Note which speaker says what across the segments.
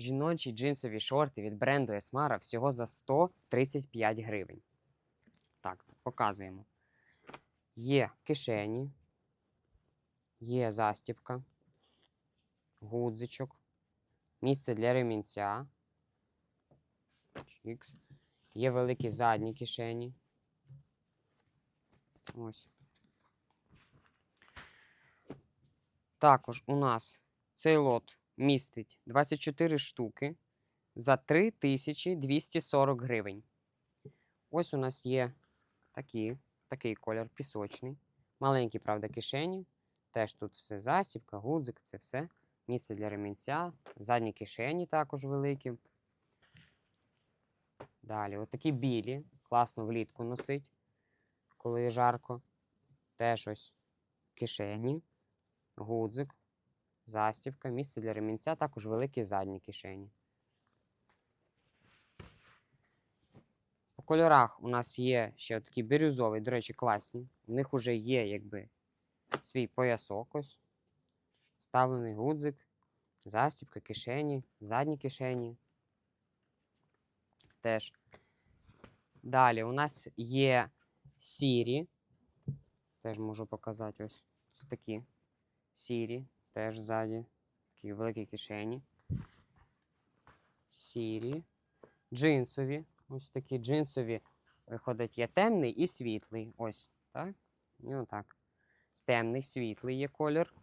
Speaker 1: жіночі джинсові шорти від бренду Esmara всього за 135 гривень. Так, показуємо. Є кишені, є застібка, гудзичок, місце для ремінця. Є великі задні кишені. Ось. Також у нас цей лот містить 24 штуки за 3240 гривень. Ось у нас є такі, такий колір пісочний. Маленькі, правда, кишені. Теж тут все застібка, гудзик, це все. Місце для ремінця, задні кишені також великі. Далі, отакі білі, класно влітку носить, коли жарко. Теж ось кишені, гудзик, застібка, місце для ремінця, також великі задні кишені. По кольорах у нас є ще такі бірюзові, до речі, класні. У них вже є якби свій поясок ось. Ставлений гудзик, застібка, кишені, задні кишені. Теж. Далі у нас є сірі. Теж можу показати ось, ось такі. Сірі, теж ззаді. Такі великі кишені. Сірі. Джинсові. Ось такі джинсові. Виходить, є темний і світлий. Ось, так? І отак. Темний, світлий є колір.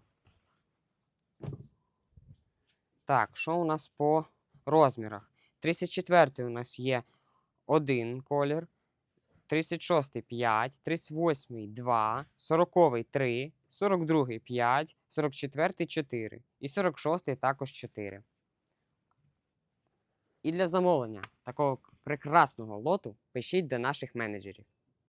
Speaker 1: Так, що у нас по розмірах? 34 у нас є один колір, 36 5, 38 2, 40 3, 42 5, 44 4 і 46 також 4. І для замовлення такого прекрасного лоту пишіть до наших менеджерів.